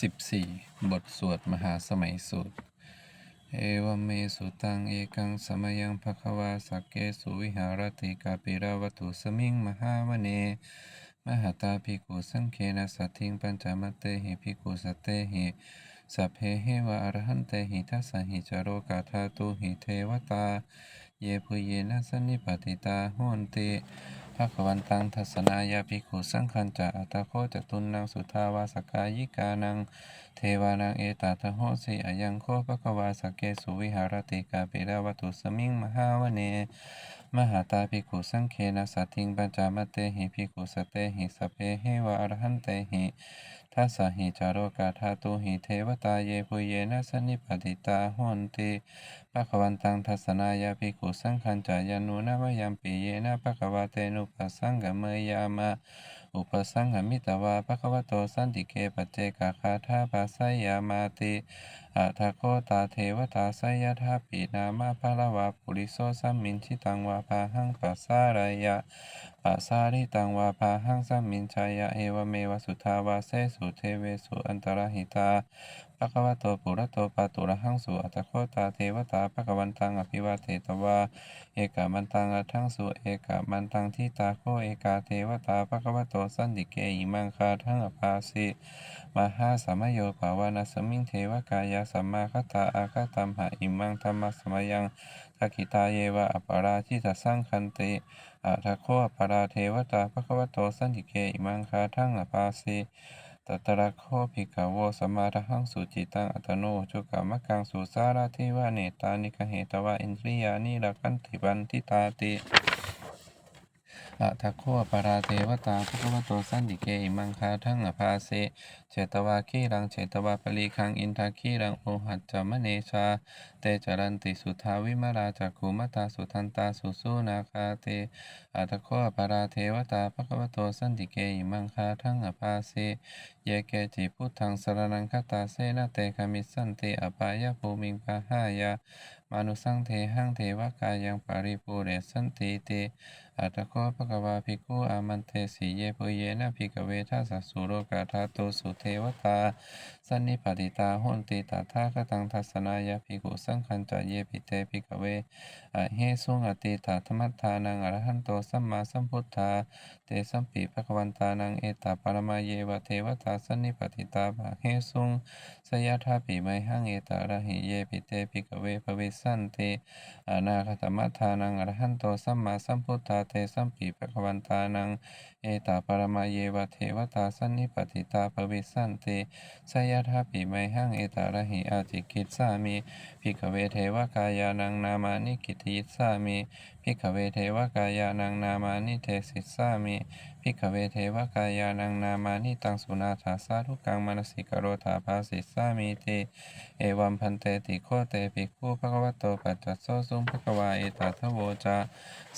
14 บทสวดมหาสมัยสูตร เอวเมสุตังเอกังสมยังภควาสักเกสุวิหารติกาปิราวัตุสมิงมหาวเน มหาตาภิกขุสังเคนะสัทิงปัญจมัตเตหิภิกขุสัตเตหิสัพเพเหวะอรหันเตหิทัสสหิจโรกาธาตุหิเทวตา เยปุเยนะสันนิปติตาโหนติภควันตังทัศนายาภิกขุสังคันจะอัตโคจตุนนางสุทาวาสกายิกานัง เทวานังเอตาทโหสิอายังโคภควาสกเกสุวิหารติกาปิราวตุสมิงมหาวเน มหาตาภิกขุสังเคนะสัตถิงปัญจมัตเตหิภิกขุสตเตหิสเพเหวะอรหันเตหิ ทัสสะหิจารโรกาธาตุหิเทวตาเยปุเยนะสนิปติตาหุนติภควันตังทัศนายาภิกขุสังคันจายานุนาวยัมปีเยนะภควาเตนุปัสสังกเมยามะ อุปสังหมิตวาภควโตสันติเกปัจเจกคาธาปัสสยามาติอัทโคตาเทวตาสยทาปีนามาภลวาปุริโสสัมมินชิตังวาภาหังปัสสารายะปัสสาริตังวาภาหังสัมมินชายะเอวเมวสุทาวาเสสุเทเวสุอันตรหิตา ภควโตปุระโตปาตุระหังสุอัตโคตาเทวตาภควันตังอภิวาเทตวาเอกามันตังอัทังสุเอกามันตังทิตาโคเอกาเทวตาภควโตสันติเกอิมังคาทังอภาสิมหาสมโยภาวานาสมิงเทวกายาสัมมาคตาอาคตัมหะอิมังธรรมสมยังทักิตาเยวะอปาราชิตสังคันติอัทโคอปาราเทวตาภควโตสันติเกอิมังคาทังอภาสิ ตัตระโคภิกขโวสมาทหังสุจิตังอัตโนจุกามะกังสุสาราทิวะเนตานิกเหตวะอินทริยานิรักันติบันทิตาติอะทะโคปาราเทวตาภควโตสันติเกอิมังคาทั้งอภาเสเจตวาคีรังเจตวาปลีคังอินทาคีรังโอหัจจมเนชา เตจรันติสุทาวิมาราจักขุมตาสุทันตาสุสุนาคาเตอะทะโคปาราเทวตาภควโตสันติเกอิมังคาทั้งอภาเสเยเกจิพุทธังสรนังคตาเสนะเตคามิสันติอปายภูมิงปะหายามานุสังเทหังเทวกายังปาริปุเรสันติติอัตโคภควาภิกขุอามันเตสีเยปุเยนะภิกขเวทัสสุโรกาธาตุสุเทวตาสันนิปติตาโหนติตถาคตังทัสนายาภิกุสังคันจะเยปิเตภิกขเวอเฮสุงอติตาธรรมัฏฐานังอรหันโตสัมมาสัมพุทธาเตสัมปิภควันตานังเอตาปรมาเยวะเทวตาสันนิปติตาภาเฮสุงสยทาปิไมหังเอตาระหิเยปิเตปิกเวภเวสันเตอนาคตมัทานังอรหันโตสัมมาสัมพุทธาเตสัมปีภควันตานังเอตาปรมาเยวะเทวตาสันนิปติตาภวิสันติสยทาปิไมหังเอตาระหิอาจิกิจสามิภิกเวเทวกายานังนามานิกิติยิสามิภิกเวเทวกายานังนามานิเทสิสสามิภิกเวเทวกายานังนามานิตังสุนาถาสาธุกังมนสิกโรธาภาสิสสามิติเอวัมพันเตติโคเตปิคูภควโตปัจจโสสุมภควาเอตาทโวจา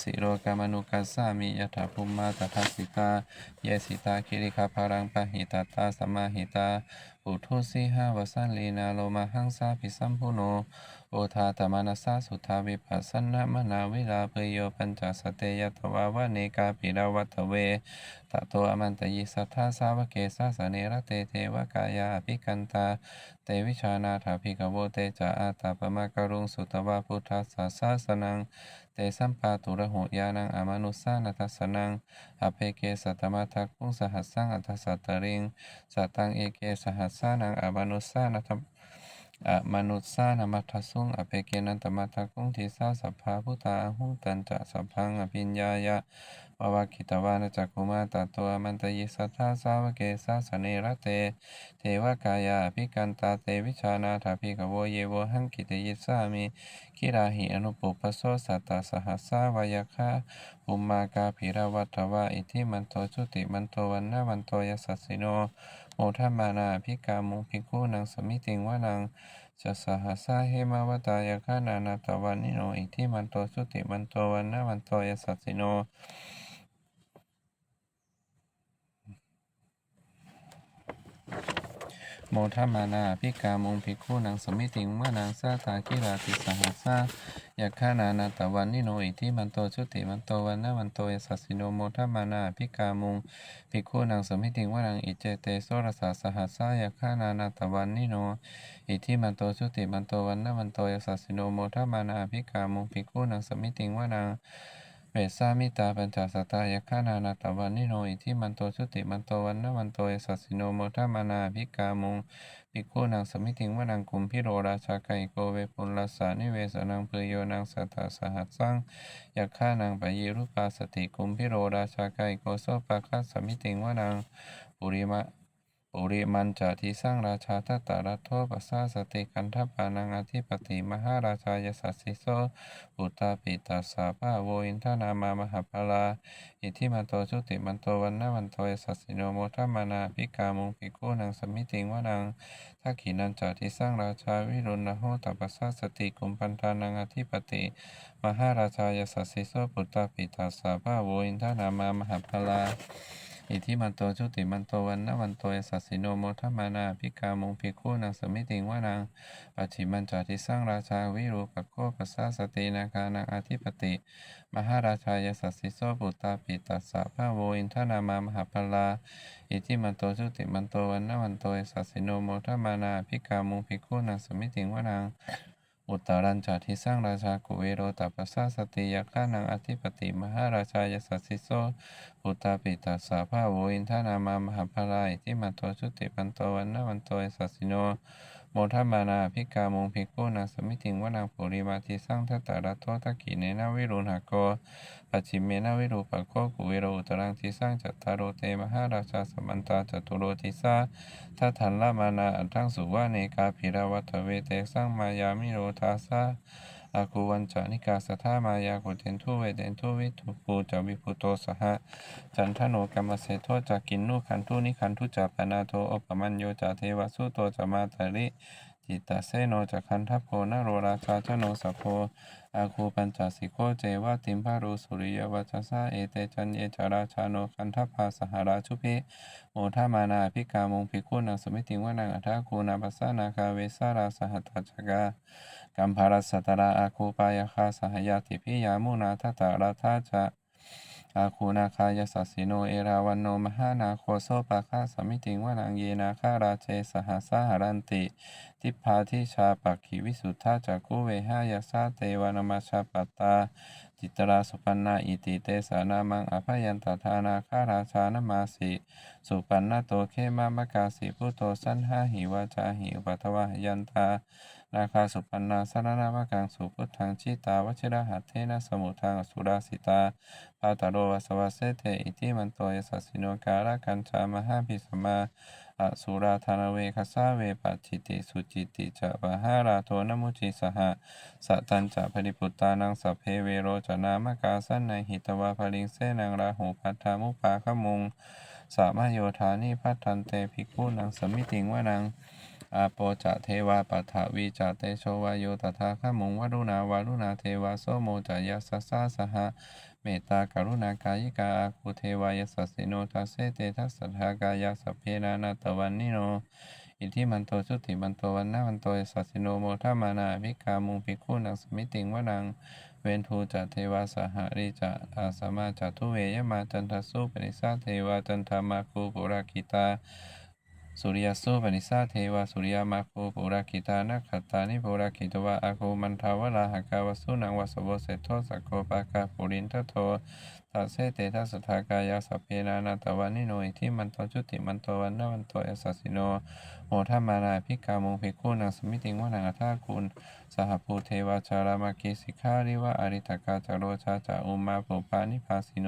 สิโรกามนุกัสสามิยถาภูมิมาตถาสิตา เยสิตาคิริคาภารังปะหิตาตาสมมาหิตา อุทุสีหาวสันลีนาโลมาหังสาภิสัมพุโนโอทาตมานัสาสุทาวิปัสสนามนาวิลาเพโยปัญจสเตยตวาวะเนกาปิราวัตเวตโตอมันตยิสัทธาสาวเกสาสเนระเตเทวกายาภิกันตาเตวิชานาถาภิกขโวเตจาอาตาปมะกรุงสุตวาพุทธัสสะสาสนังเตสัมปาตุระหุยานังอมนุสานัทสสนังอเพเกสัตมะทักคุงสหัสสังอัตสัตตริงสัตตังเอเกสหัสสานังอมนุสานัทอะมนุสสานามัทสุงอเพเกนันตมัทคุงทิสาสัพพาพุทธาหุตันจะสัพพังอภิญญายะววาคิตวานะจักขุมาตโตอมันตยิสัทธาสาวเกสาสเนระเต เทวกายาอภิกันตาเตวิชานาถาภิกขโวเยโวหังกิตยิสามิคิราหิอนุปุปปโสสัตตาสหัสสาวายคาปุมมากาภิรวัตวาอิทิมันโตชุติมันโตวันนาวันโตยสัสสิโน โอทัมมานาภิกามุภิกขุนังสมิติงวานังจะสหัสาเหมาวตายคานานาตวันนิโนอิทิมันโตสุติมันโตวันนามันโตยสัสสิโน โมทัมานาภิกามุงภิกขุนังสมิติงวนังสาตาคิราติสหัสสะยักขานานาตวันนิโนอิทิมันโตชุติมันโตวันนะวันโตยสัสสิโนโมทัมานาภิกามุงภิกขุนังสมิติงวนังอิเจเตโสรสสสหัสสะยักขานานาตวันนิโนอิทิมันโตชุติมันโตวันนะวันโตยสัสสิโนโมทัมานาภิกามุงภิกขุนังสมิติงวนัง เวสามิตาปัญจสตายขานานาตวันนิโนอิทิมันโตชุติมันโตวันนวันโตยสัสสิโนโมทัมานาภิกามุงภิกขุนังสมิติงวนังกุมพิโรราชาไกโกเวปุลลสสานิเวสนังเพยโยนังสัตตาสหัสสังยักขานังปะยีรุปาสติกุมพิโรราชาไกโกโสปะคัสสมิติงวนังปุริมะ ปุริมันจาทิสร้างราชาทัตตารัตโทปัสสาสติกันทัปานังอธิปติ มหาราชายสัสสิโสปุตตาปิตัสสะภาโวอินทนามามหาพลาอิทิมันโตชุติมันโตวันนะวันโตยสัสสิโนโมทัมมานาภิกามุงภิโกนังสมิติงวนังทักขินันจาทิสร้างราชาวิรุณโหตปัสสาสติกุมพันธานังอธิปติมหาราชายสัสสิโสปุตตาปิตัสสะภาโวอินทนามามหาพลา อิทิมันโตชุติมันโตวันนะวันโตยสัสสิโนโมทมานาภิกามุงภิกขุนังสมิติงวานังปัจฉิมันจาทิสร้างราชาวิรูปโคปัสสาสตินาคานังอธิปติ มหาราชายสัสสิโสปุตตาปิตัสสะภาโวอินทนามามหาพลาอิทิมันโตชุติมันโตวันนะวันโตยสัสสิโนโมทมานาภิกามุงภิกขุนังสมิติงวานัง อุตตรัญจาทิสร้างราชากุเวโรตัปปสสาสติยาขานังอธิปติมหาราชายสัสสิโสอุตตาปิตัสสะภาโวอินทานามามหาภารายที่มาโตชุติปันโตวันนวันโตยสัสสิโน โมทัมมานาภิกามุงภิกขุนาสมิติงวนังปุริมาทิสร้างทัตตารัตโททักขิเนนาวิรุณหโกปัจฉิเมนาวิรูปโคกุเวโรอุตรังทิสร้างจัตตารโรเตมหาราชาสมันตาจตุโรทิสาทัทันละมานาอันทั้งสุวาเนกาภิราวัตเวเตสร้างมายามิโรทาสา อาคูวันจานิกาสทามายาโกเทนทุเวเดนทุวิทุปูจาวิพุโตสหะจันทโนกรรมเสโทจากกินนุขันทุนิขันทุจาปนาโทอปมัญโยจาเทวสุโตจามาตาริจิตตเสโนจักขันทโพนโรราชาชโนสัพโพอาคูปัญจสิโคเจวะติมพารุสุริยวัชสะเอเตจันเยจาราชาโนคันทพาสหราชุพิโมทามานาภิกามงภิกุนังสมิติงวนังอัฏฐาคูนาปัสสนาคาเวสาราสหัตถจกา กัมภารัสสตราอาคูปายคาสหยาติพิยามุนาทัตาราธาจะอาคูนาคายสัสสิโนเอราวันโนมหานาโคโซปะคาสมิติงวนังเยนาคาราเจสหัสสหรันติ ทิพาทิชาปักขิวิสุทธาจักกุเวหายาสาเตวานามาชาปตาจิตราสุปันนาอิติเตสานามังอภยันตทานาคาราชานมาสิสุปันนาโตเคมามกาสิพุโตสันหาหิวาจาหิอุปัทวะยันตา นาคาสุปันนาสารนามกังสุพุทธังชิตาวชิระหัตเทนะสมุทังอสุราสิตาปาตาโรวสวัสเสเตอิติมันโตยสัสสิโนการะกัญชามหาภิสมาอสุราธานเวคสาเวปัจจิติสุจิติจะปะหาราโทนมุจิสหะสัตตัญจะปริปุตตานังสัพเพเวโรจนามกาสันในหิตวาภลิงเสนังราหูพัทธามุปาขมุงสามโยธานิพัทันเตภิกขุนังสมิติงวนัง อาโปจะเทวาปัฏฐวีจะเตโชวายโยตถาคมุงวรุณาวารุณาเทวาโสโมจะยัสสสาสหะเมตตากรุณากายิกาอาคูเทวายสัสสิโนทัสเสเตทัสสัทธากายสัพเพนานาตวันนิโน อิทิมันโตชุติมันโตวันนะวันโตยสัสสิโนโมทัมานาภิกามุงภิกขุนังสมิติงวนัง เวนทูจะเทวาสหริจะอาสมาจะทุเวยมาจันทสุปนิสาเทวาจันทามาคูปุราคิตา สุริยโสปนิสาเทวาสุริยมาโคปุราคิตานักขตานิปุราคิตวะอาโคมันทาวลาหกาวสุนังวสโวเสโทสักโคปากาปุรินทโทตัสเสเตทัสสทากายาสเพนานาตวันนิโนอิทิมันโตจุติมันโตวันนวันโตยสสสิโน โมทัมมานาภิกามุงภิกขุนังสมิติงวนังอัฏฐาคุณ สหภูเทวาจารามากิสิกขาริวะอริตกาจาโรชาจาอุมาปุปานิพาสิโน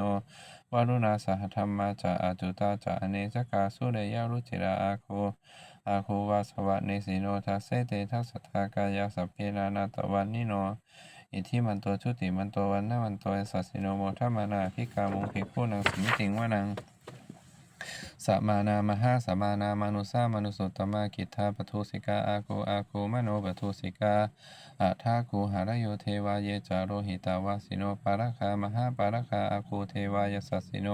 วารุณาสหธรรมาจะอาจุตาจะอเนจกาสุเรยารุจิราอาโคอาโควาสวะเนสิโนทัสเสเตทัสสทากายาสัพเพนานาตวันนิโนอิทิมันโตชุติมันโตวันนะวันโตสัสสิโนโมทัมมานาภิกามุงภิกขุนังสมิติงวนัง สมานามหาสมานามานุสามนุสุตตมะกิทธาปทุสิกาอาโกอาโกมโนปทุสิกาอัทาคูหารโยเทวาเยจาโรหิตาวาสิโนปารคามหาปารคาอาคูเทวายสัสสิโน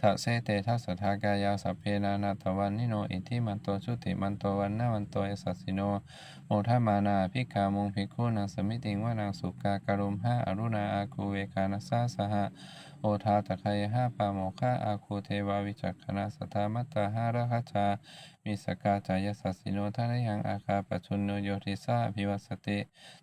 ทัเสเตทัสสทากายาสัพเพนานาตวันนิโนอิทิมันโตชุติมันโตวันนาวันโตยสัสสิโน โมทามานาภิกามุงภิกขุนังสมิติงวานางสุกาการุมหาอรุณาอาคูเวกานัสสาสหะโอทาตะไคยหาปาโมฆะอาคูเทวาวิจักขณาสทามัตตาหาระคชามิสกาจายสัสสิโนทานยังอาคาปชุนโนโยติสาภิวัสติ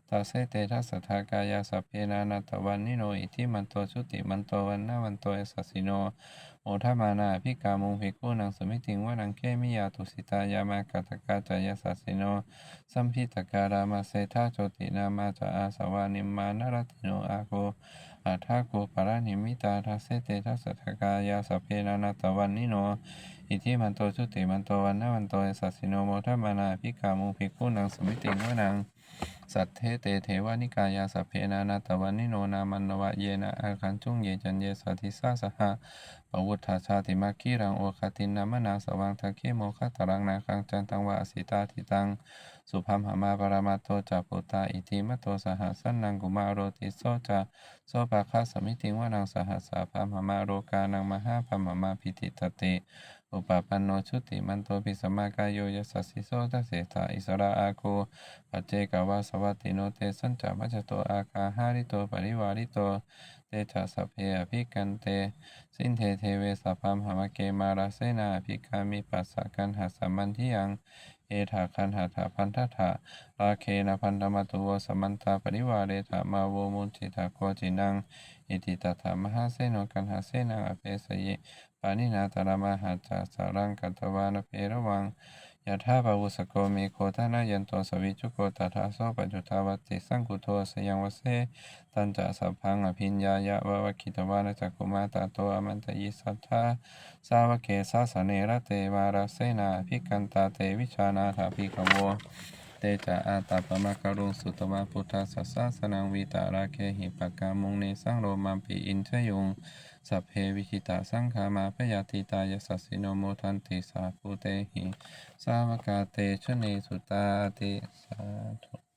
ตาเสเตทัสสทากายาสัพเพนานาตวันนิโนอิทิมันโตชุติมันโตวันนาวันโตยสัสสิโนโอ ทามานาภิกามุงภิกขุนังสมิติงว่านังเกมิยาตุสิตายามากาตกาจายสัสิโน สัมพิตการามาเซธาโจตินามาจาอาสวานิมานารติโนอาโกอาทาโกปารานิมิตาทัสเสเตทัสสทกายาสพเพนานาตวันนิโน อิทิมันโตชุติมันโตวันนาวันโตสัสิโนโมทมานาภิกามุงภิกขุนังสมิติงว่านัง สัทเทเตเทวานิกายาสัพเพนานาตวันนิโนนามันนวะเยนะอาคันจุงเยจันเยสัทิสาสหะปวุฒาชาติมาคีรังโอคตินนามนาสวังทักเคโมคตรังนาคังจันตังวะอสิตาทิตัง สุพัมหามาปรามาโตจาปุตตาอิติมโตสหัสสันนังกุมาโรติโซจาโซปะคาสมิติงวานังสหัสสาพัมหามาโรกานังมหาพัมหามาพิติตติ อุปปันโนชุติมันโตปิสมากายโยยสสสสิโสทัสเสตาอิสระอาโคปัจเจกวาสวัติโนเตสัญจามัจโตอาคาหาริโตปริวาริโตเตชะสัพเพอภิกันเต สินเทเทเวสัพพมหามเกมาราเสนาภิกามิปัสสะกันหัสมันทิยังเอถาคันหัตถะพันทัฏฐะราเคนะพันธมตุวสมันตาปริวาเรถามาโวมุนจิตาโกจินัง อิติตถามหาเสนกันหาเสนังอเปสยิ ปานินาตระมหาจาสารังกัตวานเพระวังยะถาภาวุสโกเมโคทานายันโตสวิจุโกตถาโสปัจจุทาวติสังกุโทสยังวเสตันจะสัพพังอภิญญายะวะวะคิตวานจักกุมาตาโตอมันตยิสัทธาสาวเกสาสเนระเตมาราเสนาภิกันตาเตวิชานาถาภิกขโวเตจะอาตาปมะกรุงสุตวะพุทธสัสสะสนังวิตาราเคหิปกามุงเนสังโรมัมปิอินทยุง สัพเพวิชิตาสังขามาพยาติตายสัสสิโนโมทันติสาภูเตหิ สาวกาเตชะเนสุตาติสาธุ